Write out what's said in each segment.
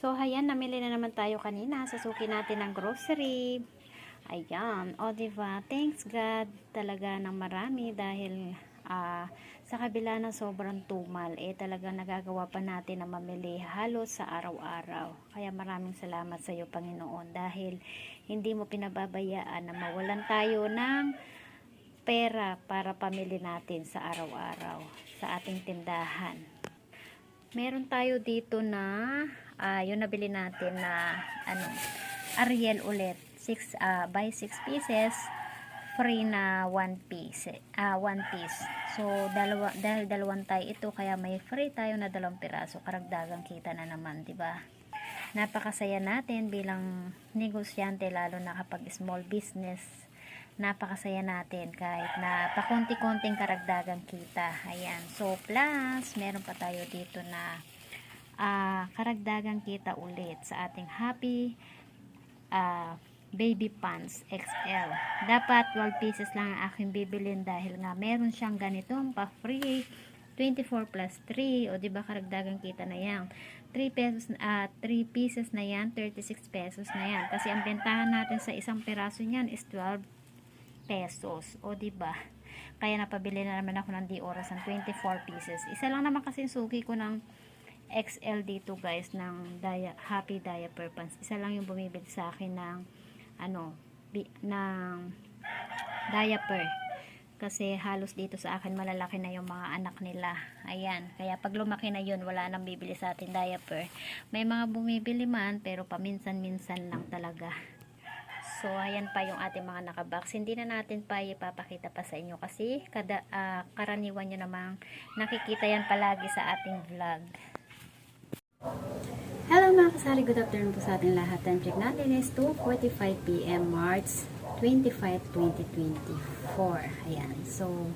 So, ayan, namili na naman tayo kanina. Sasuki natin ng grocery. Ayan. O, diba? Thanks God talaga ng marami dahil ah, sa kabila ng sobrang tumal, eh talaga nagagawa pa natin na mamili halos sa araw-araw. Kaya maraming salamat sa iyo, Panginoon, dahil hindi mo pinababayaan na mawalan tayo ng pera para pamili natin sa araw-araw sa ating tindahan. Meron tayo dito na ah, yung nabili natin na ano, Ariel ulit. 6 ah, buy 6 pieces free na 1 piece. Ah, 1 piece. So dalawa dahil dalawang tayo ito kaya may free tayo na dalawang piraso. Karagdagang kita na naman, 'di ba? Napakasaya natin bilang negosyante lalo na kapag small business napakasaya natin kahit na pakunti-kunting karagdagang kita. Ayan. So, plus, meron pa tayo dito na ah, karagdagang kita ulit sa ating happy ah, baby pants XL. Dapat 12 pieces lang ang aking bibilin dahil nga meron siyang ganitong pa-free 24 plus 3 o di ba karagdagang kita na yan 3 pesos at 3 pieces na yan 36 pesos na yan kasi ang bentahan natin sa isang peraso niyan is 12 pesos. O, di ba? Kaya napabili na naman ako ng di oras ng 24 pieces. Isa lang naman kasi suki ko ng XL dito guys ng dia, Happy Diaper Pants. Isa lang yung bumibili sa akin ng ano, bi, ng diaper. Kasi halos dito sa akin malalaki na yung mga anak nila. Ayan. Kaya pag lumaki na yun, wala nang bibili sa atin diaper. May mga bumibili man, pero paminsan-minsan lang talaga. So, ayan pa yung ating mga nakabox. Hindi na natin pa ipapakita pa sa inyo kasi kada, ah, karaniwan nyo namang nakikita yan palagi sa ating vlog. Hello mga kasali, good afternoon po sa ating lahat. Time check natin is 2.45pm March 25, 2024. Ayan. So,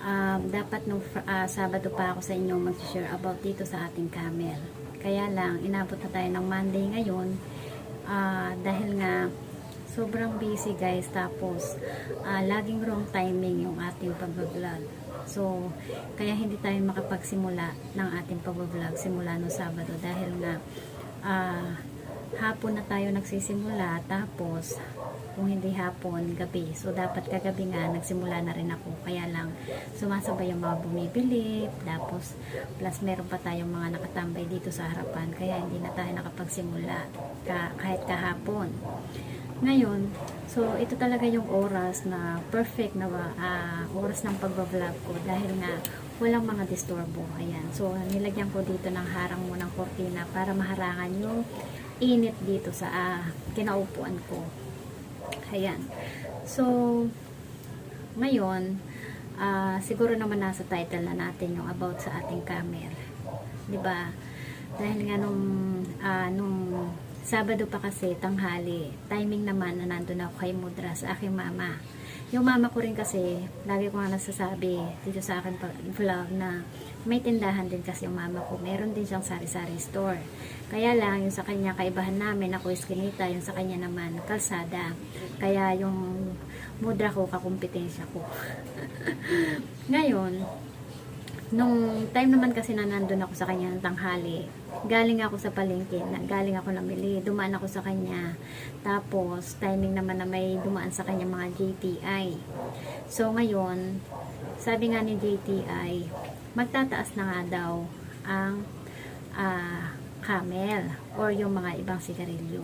um, dapat nung ah, Sabado pa ako sa inyo mag-share about dito sa ating camel. Kaya lang, inabot na tayo ng Monday ngayon ah, dahil nga sobrang busy guys tapos ah, laging wrong timing yung ating pag-vlog so kaya hindi tayo makapagsimula ng ating pag-vlog simula no Sabado dahil nga ah, hapon na tayo nagsisimula tapos kung hindi hapon, gabi. So, dapat kagabi nga, nagsimula na rin ako. Kaya lang, sumasabay yung mga bumibili. Tapos, plus meron pa tayong mga nakatambay dito sa harapan. Kaya hindi na tayo nakapagsimula ka, kahit kahapon. Ngayon, so ito talaga yung oras na perfect na ah, oras ng pagbablog ko dahil nga walang mga disturbo. Ayan. So, nilagyan ko dito ng harang mo ng kortina para maharangan yung init dito sa ah, kinaupuan ko. Ayan. So, ngayon, ah, siguro naman nasa title na natin yung about sa ating camel. 'Di ba? Dahil nga nung, ah, nung Sabado pa kasi, tanghali, timing naman na nandun ako kay Mudra sa aking mama. Yung mama ko rin kasi, lagi ko nga nasasabi dito sa akin vlog na may tindahan din kasi yung mama ko. Meron din siyang sari-sari store. Kaya lang, yung sa kanya, kaibahan namin, ako iskinita, yung sa kanya naman, kalsada. Kaya yung mudra ko, kakumpetensya ko. Ngayon, nung time naman kasi na nandun ako sa kanya ng tanghali, galing ako sa palengke, na, galing ako namili, dumaan ako sa kanya. Tapos, timing naman na may dumaan sa kanya mga JTI. So, ngayon, sabi nga ni JTI, magtataas na nga daw ang ah, camel or yung mga ibang sigarilyo.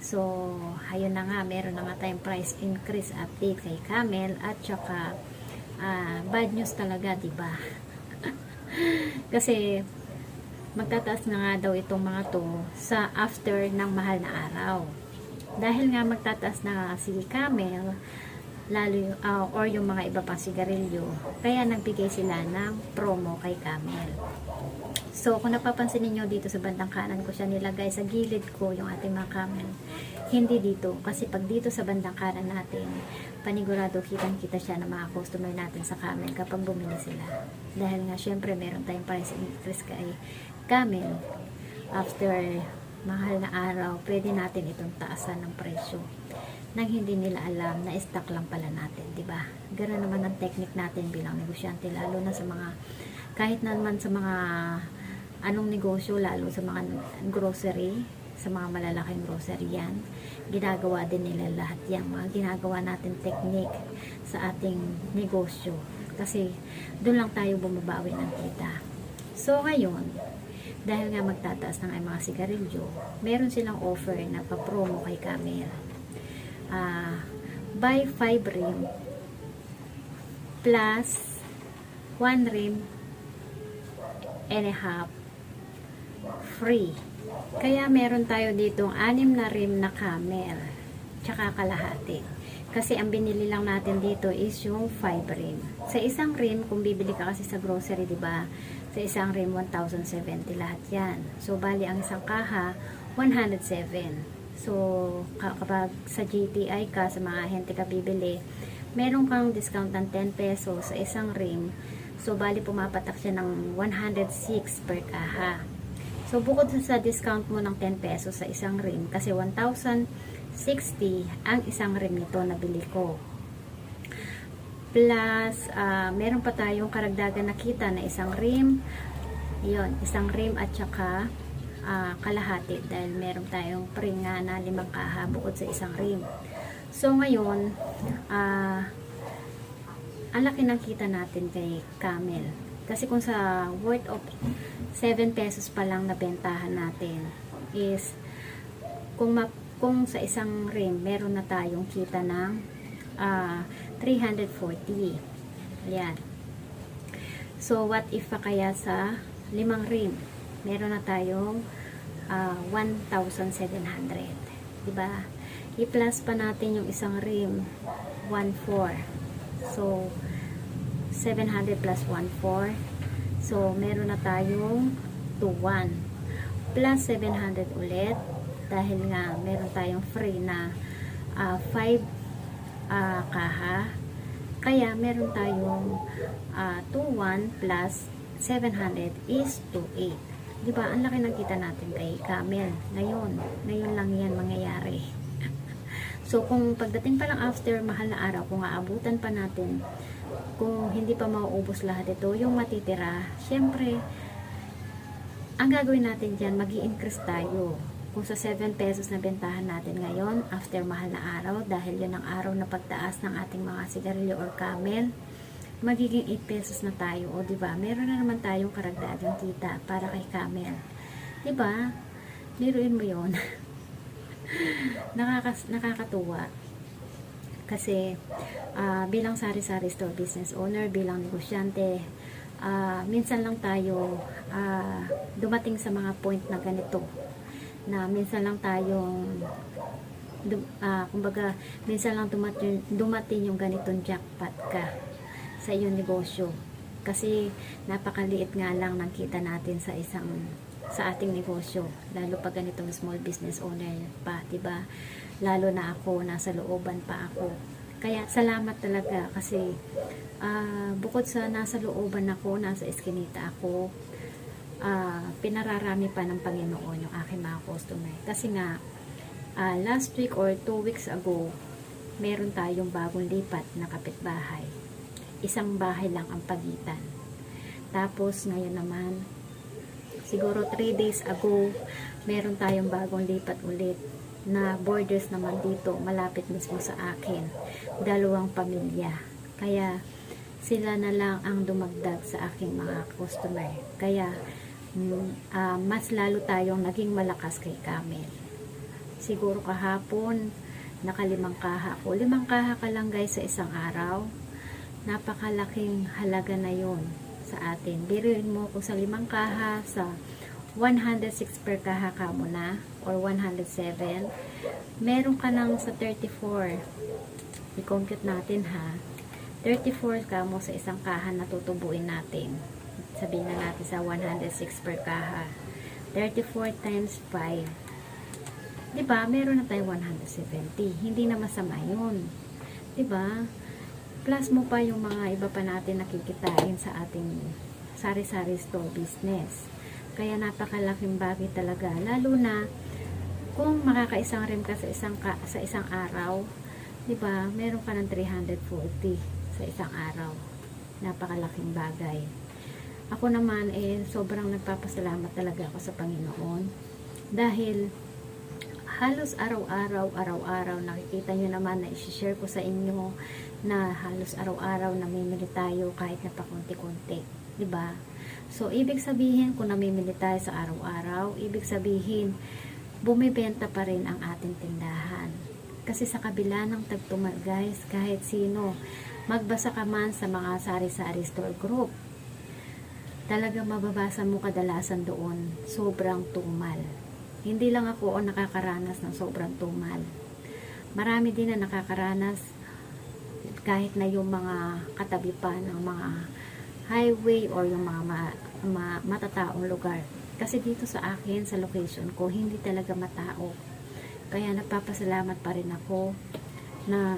So, ayun na nga, meron na nga tayong price increase update kay camel at saka ah, bad news talaga, 'di ba? Kasi magtataas na nga daw itong mga to sa after ng mahal na araw. Dahil nga magtataas na nga si Camel, lalo yung- ah, or yung mga iba pang sigarilyo, kaya nagbigay sila ng promo kay Camel. So, kung napapansin niyo dito sa bandang kanan ko siya nilagay sa gilid ko yung ating mga camel. Hindi dito. Kasi pag dito sa bandang kanan natin, panigurado kitang-kita siya ng mga customer natin sa camel kapag bumili sila. Dahil nga, syempre, meron tayong price increase kay camel. After mahal na araw, pwede natin itong taasan ng presyo nang hindi nila alam na stock lang pala natin, 'di ba? Ganoon naman ang technique natin bilang negosyante lalo na sa mga kahit naman sa mga anong negosyo lalo sa mga grocery, sa mga malalaking grocery yan. Ginagawa din nila lahat yan. Mga ginagawa natin technique sa ating negosyo. Kasi doon lang tayo bumabawi ng kita. So ngayon, dahil nga magtataas ng ay mga sigarilyo, meron silang offer na pa-promo kay Camel. Ah, buy 5 rim plus 1 rim and a half free. Kaya meron tayo dito anim na rim na camel tsaka kalahati. Kasi ang binili lang natin dito is yung 5 rim. Sa isang rim, kung bibili ka kasi sa grocery, di ba? Sa isang rim, 1,070 lahat yan. So, bali ang isang kaha, 107. So, ka- kapag sa GTI ka, sa mga ahente ka bibili, meron kang discount ng 10 pesos sa isang rim. So, bali pumapatak siya ng 106 per kaha. So, bukod sa discount mo ng 10 pesos sa isang rim, kasi 1,060 ang isang rim nito na bili ko. Plus, ah, meron pa tayong karagdagan na kita na isang rim. Yon, isang rim at saka ah, kalahati dahil meron tayong pringa na limang kaha bukod sa isang rim. So, ngayon, ah, ang laki ng kita natin kay Camel. Kasi kung sa worth of 7 pesos pa lang na bentahan natin is kung ma- kung sa isang rim meron na tayong kita ng ah, 340. Ayan. So, what if pa kaya sa limang rim? Meron na tayong ah, 1,700. Diba? I-plus pa natin yung isang rim, 1,400. So, 700 plus 1,400. So, meron na tayong 2,100. Plus 700 ulit. Dahil nga, meron tayong free na 5 kaha. Kaya, meron tayong ah, 2,100 plus 700 is 2,800. Diba? Ang laki ng kita natin kay Camel. Ngayon. Ngayon lang yan mangyayari. So, kung pagdating pa lang after mahal na araw, kung aabutan pa natin, kung hindi pa mauubos lahat ito, yung matitira, syempre, ang gagawin natin dyan, mag increase tayo. Kung sa 7 pesos na bentahan natin ngayon, after mahal na araw, dahil yun ang araw na pagtaas ng ating mga sigarilyo or camel, magiging 8 pesos na tayo. O, ba Meron na naman tayong karagdagang kita para kay camel. Ba Niruin mo yon Nakakas nakakatuwa. Kasi, ah, bilang sari-sari store business owner, bilang negosyante, ah, minsan lang tayo ah, dumating sa mga point na ganito. Na minsan lang tayong dum, ah, kumbaga minsan lang dumating, dumating yung ganitong jackpot ka sa iyong negosyo. Kasi napakaliit nga lang ng kita natin sa isang sa ating negosyo. Lalo pag ganitong small business owner pa 'di ba lalo na ako nasa looban pa ako. Kaya salamat talaga kasi ah, bukod sa nasa looban ako nasa eskinita ako ah, pinararami pa ng Panginoon yung aking mga customer. Kasi nga ah, last week or two weeks ago meron tayong bagong lipat na kapitbahay. Isang bahay lang ang pagitan. Tapos ngayon naman siguro 3 days ago meron tayong bagong lipat ulit na borders naman dito malapit mismo sa akin. Dalawang pamilya. Kaya sila na lang ang dumagdag sa aking mga customer. Kaya mm, ah, mas lalo tayong naging malakas kay Camel siguro kahapon nakalimang kaha ko. Limang kaha ka lang guys sa isang araw. Napakalaking halaga na yon sa atin. Biruin mo kung sa limang kaha, sa 106 per kaha ka mo na, or 107, meron ka nang sa 34. I-compute natin ha. 34 ka mo sa isang kaha na tutubuin natin. Sabihin na natin sa 106 per kaha. 34 times 5. Diba? Meron na tayo 170. Hindi na masama yun. Diba? plus mo pa yung mga iba pa natin nakikitain sa ating sari-sari store business. Kaya napakalaking bagay talaga. Lalo na kung makakaisang rim ka sa isang, ka, sa isang araw, di ba meron ka ng 340 sa isang araw. Napakalaking bagay. ako naman eh sobrang nagpapasalamat talaga ako sa Panginoon dahil halos araw-araw, araw-araw nakikita nyo naman na isi-share ko sa inyo na halos araw-araw namimili tayo kahit na pakunti-kunti, 'di ba? So ibig sabihin kung namimili tayo sa araw-araw, ibig sabihin bumibenta pa rin ang ating tindahan. Kasi sa kabila ng tagtumal guys, kahit sino, magbasa ka man sa mga sari-sari store group, talaga mababasa mo kadalasan doon, sobrang tumal. Hindi lang ako ang nakakaranas ng sobrang tumal. Marami din na nakakaranas kahit na yung mga katabi pa ng mga highway or yung mga ma- ma- matataong lugar. Kasi dito sa akin, sa location ko, hindi talaga matao. Kaya nagpapasalamat pa rin ako na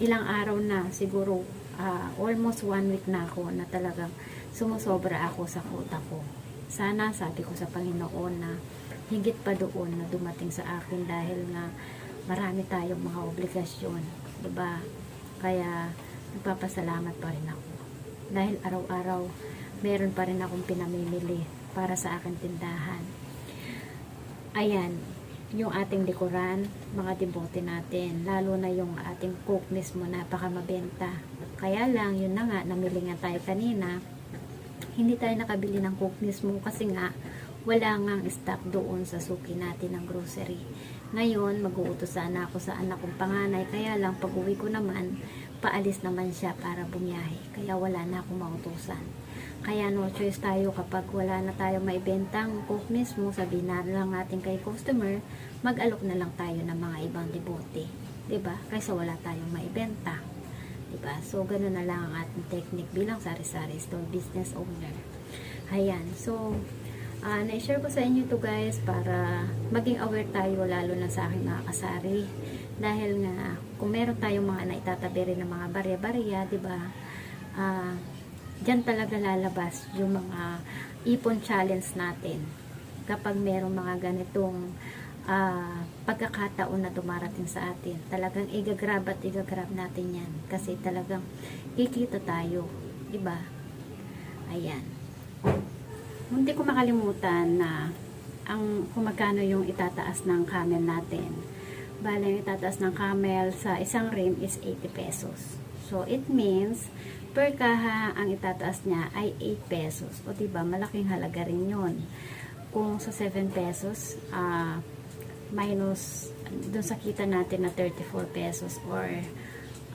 ilang araw na, siguro ah, almost one week na ako na talagang sumusobra ako sa kuta ko. Sana sabi ko sa Panginoon na higit pa doon na dumating sa akin dahil nga marami tayong mga obligasyon. ba? Kaya nagpapasalamat pa rin ako. Dahil araw-araw meron pa rin akong pinamimili para sa aking tindahan. Ayan, yung ating likuran, mga debote natin, lalo na yung ating cook mismo, napaka mabenta. Kaya lang, yun na nga, namili nga tayo kanina, hindi tayo nakabili ng cook mismo kasi nga, wala ngang stock doon sa suki natin ng grocery. Ngayon, mag-uutos sana ako sa anak kong panganay, kaya lang pag uwi ko naman, paalis naman siya para bumiyahe. Kaya wala na akong mautusan. Kaya no choice tayo kapag wala na tayo maibentang cook mismo, sabihin na lang natin kay customer, mag-alok na lang tayo ng mga ibang debote. ba? Kaysa wala tayong maibenta. 'Di ba? So, ganun na lang ang ating technique bilang sari-sari store business owner. Ayan. So, ah na-share ko sa inyo to guys para maging aware tayo lalo na sa aking mga kasari. Dahil nga, kung meron tayong mga naitatabi rin ng mga barya-barya, 'di ba? Ah, Diyan talaga lalabas yung mga ipon challenge natin. Kapag merong mga ganitong ah, pagkakataon na dumarating sa atin, talagang igagrab at igagrab natin yan. Kasi talagang kikita tayo. Diba? Ayan. Hindi ko makalimutan na ang kung magkano yung itataas ng camel natin. Bale, yung itataas ng camel sa isang rim is 80 pesos. So, it means, per kaha, ang itataas niya ay 8 pesos. O, diba, malaking halaga rin yun. Kung sa 7 pesos, ah, minus, dun sa kita natin na 34 pesos or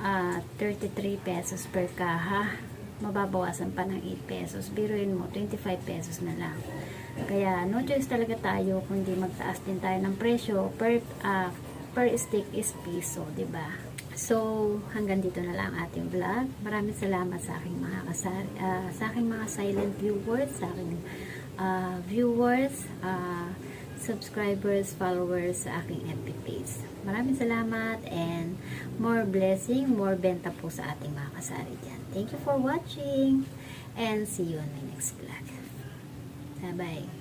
ah, 33 pesos per kaha, mababawasan pa ng 8 pesos. Biruin mo, 25 pesos na lang. Kaya, no choice talaga tayo kung hindi magtaas din tayo ng presyo per, ah, per stick is piso, ba? So, hanggang dito na lang ating vlog. Maraming salamat sa aking mga kasar ah, sa aking mga silent viewers, sa aking ah, viewers, ah, subscribers, followers sa aking FB page. Maraming salamat and more blessing, more benta po sa ating mga kasari dyan. Thank you for watching and see you on my next vlog. Bye-bye.